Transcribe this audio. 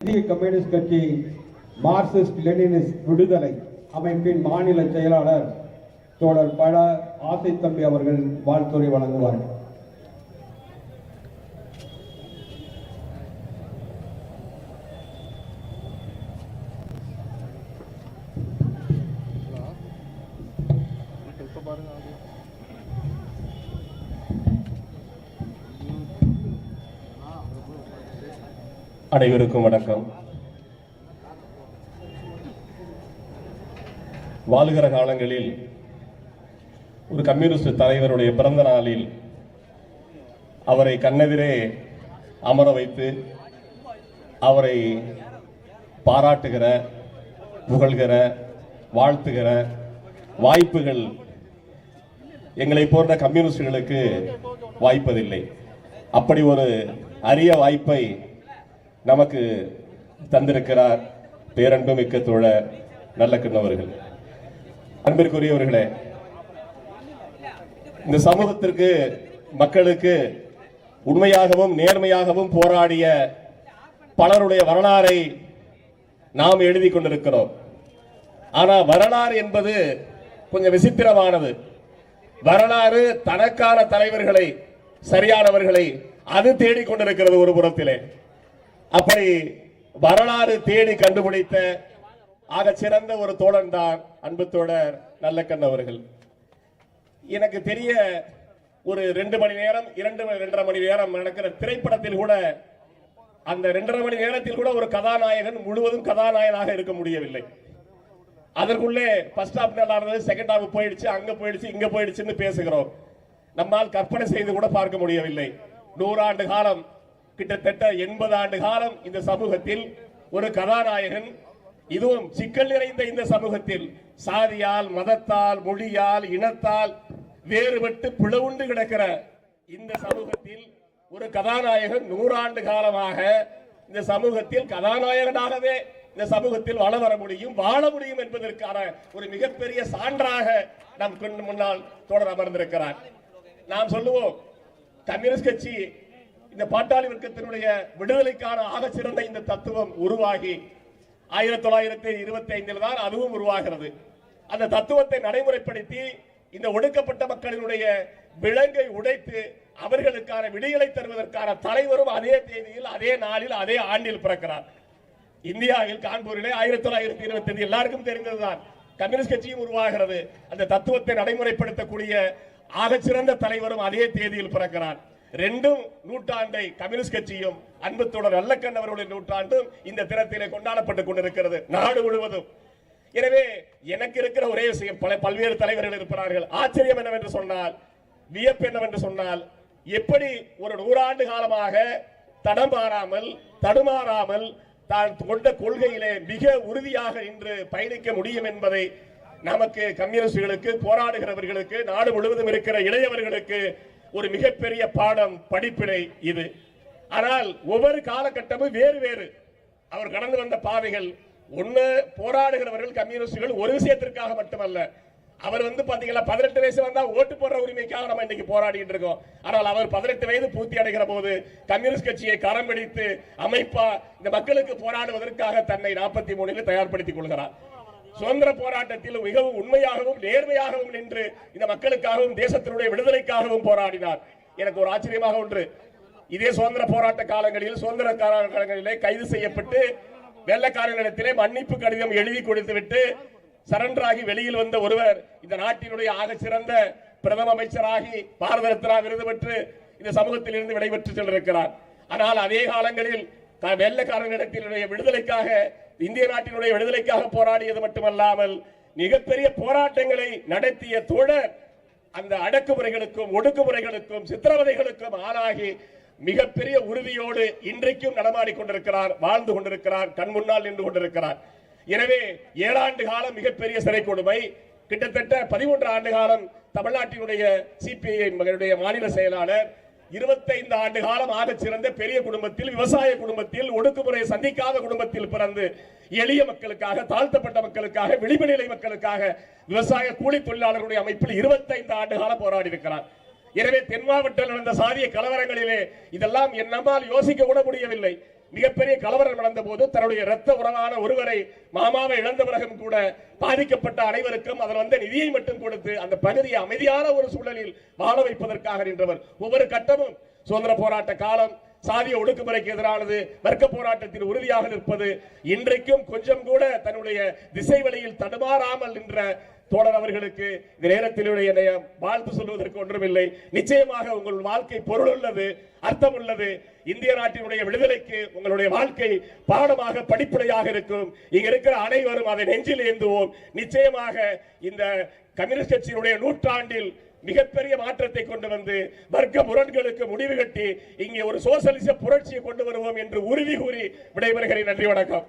இந்திய கம்யூனிஸ்ட் கட்சி Marxist Leninist விடுதலை அமைப்பின் மாநில செயலாளர் தோழர் பழ ஆசை தம்பி அவர்கள் வாழ்த்துறை வழங்குவார்கள். அனைவருக்கும் வணக்கம். வாழுகிற காலங்களில் ஒரு கம்யூனிஸ்ட் தலைவருடைய பிறந்த நாளில் அவரை கண்ணெதிரே அமர வைத்து அவரை பாராட்டுகிற புகழ்கிற வாழ்த்துகிற வாய்ப்புகள் எங்களை போன்ற கம்யூனிஸ்டுகளுக்கு வாய்ப்பதில்லை. அப்படி ஒரு அரிய வாய்ப்பை நமக்கு தந்திருக்கிறார் பேரன்பு மிக்க தோழர் நல்லக்கண்ணவர்கள் அன்பிற்குரியவர்களே இந்த சமூகத்திற்கு மக்களுக்கு உண்மையாகவும் நேர்மையாகவும் போராடிய பலருடைய வரலாறை நாம் எழுதி கொண்டிருக்கிறோம். ஆனால் வரலாறு என்பது கொஞ்சம் விசித்திரமானது. வரலாறு தனக்கான தலைவர்களை சரியானவர்களை அது தேடிக்கொண்டிருக்கிறது ஒரு புறத்திலே. அப்படி வரலாறு தேடி கண்டுபிடித்த ஆக சிறந்த ஒரு தோழன் தான் அன்பு தோழர் நல்லக்கண் அவர்கள். எனக்கு தெரிய ஒரு ரெண்டு மணி நேரம் இரண்டு ரெண்டரை மணி நேரம் நடக்கிற திரைப்படத்தில் கூட அந்த ரெண்டரை மணி நேரத்தில் கூட ஒரு கதாநாயகன் முழுவதும் கதாநாயகனாக இருக்க முடியவில்லை. அதற்குள்ளே ஃபர்ஸ்ட் ஹாஃப் நல்லா இருந்தது செகண்ட் ஹாஃப் போயிடுச்சு அங்க போயிடுச்சு இங்க போயிடுச்சுன்னு பேசுகிறோம். நம்மால் கற்பனை செய்து கூட பார்க்க முடியவில்லை. நூறாண்டு காலம் கிட்டத்தட்ட எண்பது ஆண்டு காலம் இந்த சமூகத்தில் ஒரு கதாநாயகன் இதுவும் சிக்கல் நிறைந்த இந்த சமூகத்தில் சாதியால் மதத்தால் மொழியால் இனத்தால் வேறுபட்டு பிளவுண்டு கிடக்கிற இந்த சமூகத்தில் ஒரு கதாநாயகன் நூறாண்டு காலமாக இந்த சமூகத்தில் கதாநாயகனாகவே இந்த சமூகத்தில் வள வர முடியும் வாழ முடியும் என்பதற்கான ஒரு மிகப்பெரிய சான்றாக நம் கண் முன்னால் தொடர் அமர்ந்திருக்கிறார். நாம் சொல்லுவோம் கம்யூனிஸ்ட் கட்சி இந்த பாட்டாளி வர்க்கத்தினுடைய விடுதலைக்கான ஆக சிறந்த இந்த தத்துவம் உருவாகி ஆயிரத்தி தொள்ளாயிரத்தி இருபத்தி ஐந்தில் தான் அதுவும் உருவாகிறது. அந்த தத்துவத்தை நடைமுறைப்படுத்தி இந்த ஒடுக்கப்பட்ட மக்களினுடைய விலங்கை உடைத்து அவர்களுக்கான விடியலை தருவதற்கான தலைவரும் அதே தேதியில் அதே நாளில் அதே ஆண்டில் பிறக்கிறார். இந்தியாவில் கான்பூரிலே ஆயிரத்தி தொள்ளாயிரத்தி இருபத்தி ஐந்து எல்லாருக்கும் தெரிந்ததுதான் கம்யூனிஸ்ட் கட்சியும் உருவாகிறது. அந்த தத்துவத்தை நடைமுறைப்படுத்தக்கூடிய ஆகச்சிறந்த தலைவரும் அதே தேதியில் பிறக்கிறார். ரெண்டும் நூற்றாண்டை கம்யூனிஸ்ட் கட்சியும் அன்புத்தோட அல்லக்கண் அவர்களுடைய நூற்றாண்டும் இந்த தினத்திலே கொண்டாடப்பட்டுக் கொண்டிருக்கிறது. நாடு முழுவதும். எனவே எனக்கு இருக்கிற ஒரே விஷயம் பல பல்வேறு தலைவர்கள் இருக்கிறார்கள் ஆச்சரியம் என்னவென்று சொன்னால் வியப்பு என்னவென்று சொன்னால் எப்படி ஒரு நூறாண்டு காலமாக தடமாறாமல் தடுமாறாமல் தான் கொண்ட கொள்கையிலே மிக உறுதியாக இன்று பயணிக்க முடியும் என்பதை நமக்கு கம்யூனிஸ்டுகளுக்கு போராடுகிறவர்களுக்கு நாடு முழுவதும் இருக்கிற இளையவர்களுக்கு ஒரு மிகப்பெரிய பாடம் படிப்பினை இது. ஆனால் ஒவ்வொரு காலகட்டமும் வேறு வேறு. அவர் கடந்து வந்த பாதைகள் ஒண்ணு போராடுகிறவர்கள் கம்யூனிஸ்டுகள் ஒரு விஷயத்திற்காக மட்டுமல்ல. அவர் வந்து பாத்தீங்கன்னா பதினெட்டு வயசு வந்தா ஓட்டு போடுற உரிமைக்காக நம்ம இன்னைக்கு போராடிட்டு இருக்கோம். ஆனால் அவர் பதினெட்டு வயது பூர்த்தி அடைகிற போது கம்யூனிஸ்ட் கட்சியை கரம் பிடித்து அமைப்பா இந்த மக்களுக்கு போராடுவதற்காக தன்னை நாற்பத்தி மூணில் தயார்படுத்திக் கொள்கிறார். சுதந்திர போராட்டத்தில் மிகவும் உண்மையாகவும் நேர்மையாகவும் நின்று இந்த மக்களுக்காகவும் தேசத்தினுடைய விடுதலைக்காகவும் போராடினார். எனக்கு ஒரு ஆச்சரியமாக ஒன்று. இதே சுதந்திர போராட்ட காலங்களில் சுதந்திர காலங்களிலே கைது செய்யப்பட்டு வெள்ளக்காரர்களிடத்திலே மன்னிப்பு கடிதம் எழுதி கொடுத்து விட்டு வெளியில் வந்த ஒருவர் இந்த நாட்டினுடைய ஆக சிறந்த பிரதம அமைச்சராகி பாரத ரத்னா விருது பெற்று இந்த சமூகத்தில் இருந்து விடைபெற்று சென்றிருக்கிறார். ஆனால் அதே காலங்களில் வெள்ளக்காரர்களிடத்தினுடைய விடுதலைக்காக இந்திய நாட்டினுடைய விடுதலைக்காக போராடியது மட்டுமல்லாமல் மிகப்பெரிய போராட்டங்களை நடத்திய தோழர் அந்த அடக்குமுறைகளுக்கும் ஒடுக்குமுறைகளுக்கும் சித்திரவதைகளுக்கும் ஆளாகி மிகப்பெரிய உறுதியோடு இன்றைக்கும் நடமாடி கொண்டிருக்கிறார் வாழ்ந்து கொண்டிருக்கிறார் கண் முன்னால் நின்று கொண்டிருக்கிறார். எனவே ஏழாண்டு காலம் மிகப்பெரிய சிறை கொடுமை கிட்டத்தட்ட பதிமூன்று ஆண்டு காலம் தமிழ்நாட்டினுடைய சிபிஐ மகளுடைய மாநில செயலாளர் இருபத்தைந்து ஆண்டு காலம் ஆக சிறந்த பெரிய குடும்பத்தில் விவசாய குடும்பத்தில் ஒடுக்குமுறை சந்திக்காத குடும்பத்தில் பிறந்து எளிய மக்களுக்காக தாழ்த்தப்பட்ட மக்களுக்காக விளிம்பு மக்களுக்காக விவசாய கூலி தொழிலாளர்களுடைய அமைப்பில் இருபத்தைந்து ஆண்டு காலம் போராடி இருக்கிறார் எனவே தென் மாவட்டத்தில் நடந்த சாதிய கலவரங்களிலே இதெல்லாம் என் நம்மால் யோசிக்க கூட முடியவில்லை. மிகப்பெரிய கலவரம் நடந்த போது தன்னுடைய இரத்த உறவான ஒருவரை மாமாவை இழந்த பிறகும் கூட பாதிக்கப்பட்ட அனைவருக்கும் அதில் வந்த நிதியை மட்டும் கொடுத்து அந்த பகுதியை அமைதியான ஒரு சூழலில் வாழ வைப்பதற்காக நின்றவர். ஒவ்வொரு கட்டமும் சுதந்திர போராட்ட காலம் சாதிய ஒடுக்குமுறைக்கு எதிரானது வர்க்க போராட்டத்தில் உறுதியாக நிற்பது இன்றைக்கும் கொஞ்சம் கூட தன்னுடைய திசை வழியில் தடுமாறாமல் நின்ற தோழர் அவர்களுக்கு இந்த நேரத்திலுடைய என்னுடைய வாழ்த்து சொல்வதற்கு ஒன்றுமில்லை. நிச்சயமாக உங்கள் வாழ்க்கை பொருள் உள்ளது அர்த்தம் உள்ளது இந்திய நாட்டினுடைய விடுதலைக்கு உங்களுடைய வாழ்க்கை பாடமாக படிப்படையாக இருக்கும். இங்க இருக்கிற அனைவரும் அதை நெஞ்சில் ஏந்துவோம். நிச்சயமாக இந்த கம்யூனிஸ்ட் கட்சியினுடைய நூற்றாண்டில் மிகப்பெரிய மாற்றத்தை கொண்டு வந்து வர்க்க முரண்களுக்கு முடிவு கட்டி இங்கே ஒரு சோசலிச புரட்சியை கொண்டு வருவோம் என்று உறுதி கூறி விடைபெறுகிறேன். நன்றி வணக்கம்.